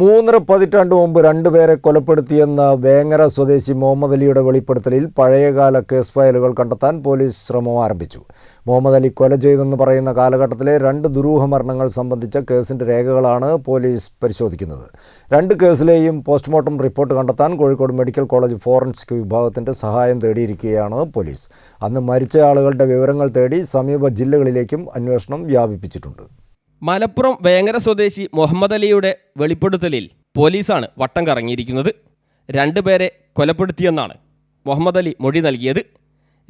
മൂന്നര പതിറ്റാണ്ട് മുമ്പ് രണ്ടുപേരെ കൊലപ്പെടുത്തിയെന്ന വേങ്ങര സ്വദേശി മുഹമ്മദ് അലിയുടെ വെളിപ്പെടുത്തലിൽ പഴയകാല കേസ് ഫയലുകൾ കണ്ടെത്താൻ പോലീസ് ശ്രമം ആരംഭിച്ചു. മുഹമ്മദ് അലി കൊല ചെയ്തെന്ന് പറയുന്ന കാലഘട്ടത്തിലെ രണ്ട് ദുരൂഹ മരണങ്ങൾ സംബന്ധിച്ച കേസിന്റെ രേഖകളാണ് പോലീസ് പരിശോധിക്കുന്നത്. രണ്ട് കേസിലെയും പോസ്റ്റ്മോർട്ടം റിപ്പോർട്ട് കണ്ടെത്താൻ കോഴിക്കോട് മെഡിക്കൽ കോളേജ് ഫോറൻസിക് വിഭാഗത്തിന്റെ സഹായം തേടിയിരിക്കുകയാണ് പോലീസ്. അന്ന് മരിച്ച ആളുകളുടെ വിവരങ്ങൾ തേടി സമീപ ജില്ലകളിലേക്കും അന്വേഷണം വ്യാപിപ്പിച്ചിട്ടുണ്ട്. മലപ്പുറം വേങ്ങര സ്വദേശി മുഹമ്മദ് അലിയുടെ വെളിപ്പെടുത്തലിൽ പോലീസാണ് വട്ടം കറങ്ങിയിരിക്കുന്നത്. രണ്ടുപേരെ കൊലപ്പെടുത്തിയെന്നാണ് മുഹമ്മദ് അലി മൊഴി നൽകിയത്.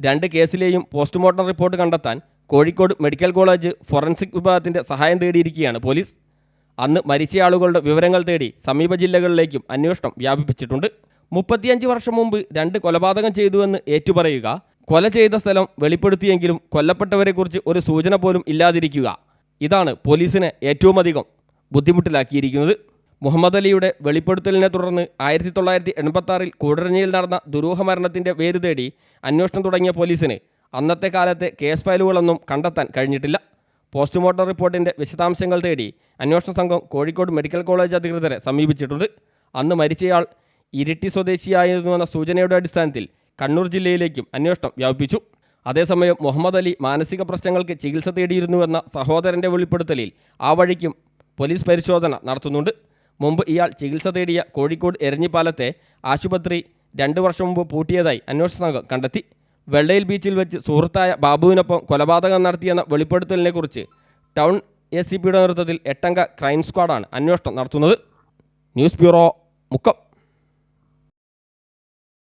രണ്ട് കേസിലെയും പോസ്റ്റ്മോർട്ടം റിപ്പോർട്ട് കണ്ടെത്താൻ കോഴിക്കോട് മെഡിക്കൽ കോളേജ് ഫോറൻസിക് വിഭാഗത്തിന്റെ സഹായം തേടിയിരിക്കുകയാണ് പോലീസ്. അന്ന് മരിച്ചയാളുകളുടെ വിവരങ്ങൾ തേടി സമീപ ജില്ലകളിലേക്കും അന്വേഷണം വ്യാപിപ്പിച്ചിട്ടുണ്ട്. മുപ്പത്തിയഞ്ച് വർഷം മുമ്പ് രണ്ട് കൊലപാതകം ചെയ്തുവെന്ന് ഏറ്റുപറയുക കൊല ചെയ്ത സ്ഥലം വെളിപ്പെടുത്തിയെങ്കിലും കൊല്ലപ്പെട്ടവരെക്കുറിച്ച് ഒരു സൂചന പോലും ഇല്ലാതിരിക്കുക. ഇതാണ് പോലീസിനെ ഏറ്റവും അധികം ബുദ്ധിമുട്ടിലാക്കിയിരിക്കുന്നത്. മുഹമ്മദ് അലിയുടെ വെളിപ്പെടുത്തലിനെ തുടർന്ന് ആയിരത്തി തൊള്ളായിരത്തി എൺപത്തി കൂടരഞ്ഞിയിൽ നടന്ന ദുരൂഹ മരണത്തിന്റെ പേര് തേടി അന്വേഷണം തുടങ്ങിയ പോലീസിന് അന്നത്തെ കാലത്തെ കേസ് ഫയലുകളൊന്നും കണ്ടെത്താൻ കഴിഞ്ഞിട്ടില്ല. പോസ്റ്റ്മോർട്ടം റിപ്പോർട്ടിന്റെ വിശദാംശങ്ങൾ തേടി അന്വേഷണ സംഘം കോഴിക്കോട് മെഡിക്കൽ കോളേജ് അധികൃതരെ സമീപിച്ചിട്ടുണ്ട്. അന്ന് മരിച്ചയാൾ ഇരിട്ടി സ്വദേശിയായിരുന്നുവെന്ന സൂചനയുടെ അടിസ്ഥാനത്തിൽ കണ്ണൂർ ജില്ലയിലേക്കും അന്വേഷണം വ്യാപിപ്പിച്ചു. അതേസമയം മുഹമ്മദ് അലി മാനസിക പ്രശ്നങ്ങൾക്ക് ചികിത്സ തേടിയിരുന്നുവെന്ന സഹോദരന്റെ വെളിപ്പെടുത്തലിൽ ആ വഴിക്കും പോലീസ് പരിശോധന നടത്തുന്നുണ്ട്. മുമ്പ് ഇയാൾ ചികിത്സ തേടിയ കോഴിക്കോട് എരഞ്ഞിപ്പാലത്തെ ആശുപത്രി രണ്ട് വർഷം മുമ്പ് പൂട്ടിയതായി അന്വേഷണ സംഘം കണ്ടെത്തി. വെള്ളയിൽ ബീച്ചിൽ വെച്ച് സുഹൃത്തായ ബാബുവിനൊപ്പം കൊലപാതകം നടത്തിയെന്ന വെളിപ്പെടുത്തലിനെക്കുറിച്ച് ടൗൺ എസ് സി പിയുടെ നേതൃത്വത്തിൽ എട്ടംഗ ക്രൈം സ്ക്വാഡാണ് അന്വേഷണം നടത്തുന്നത്. News bureau Mukkam.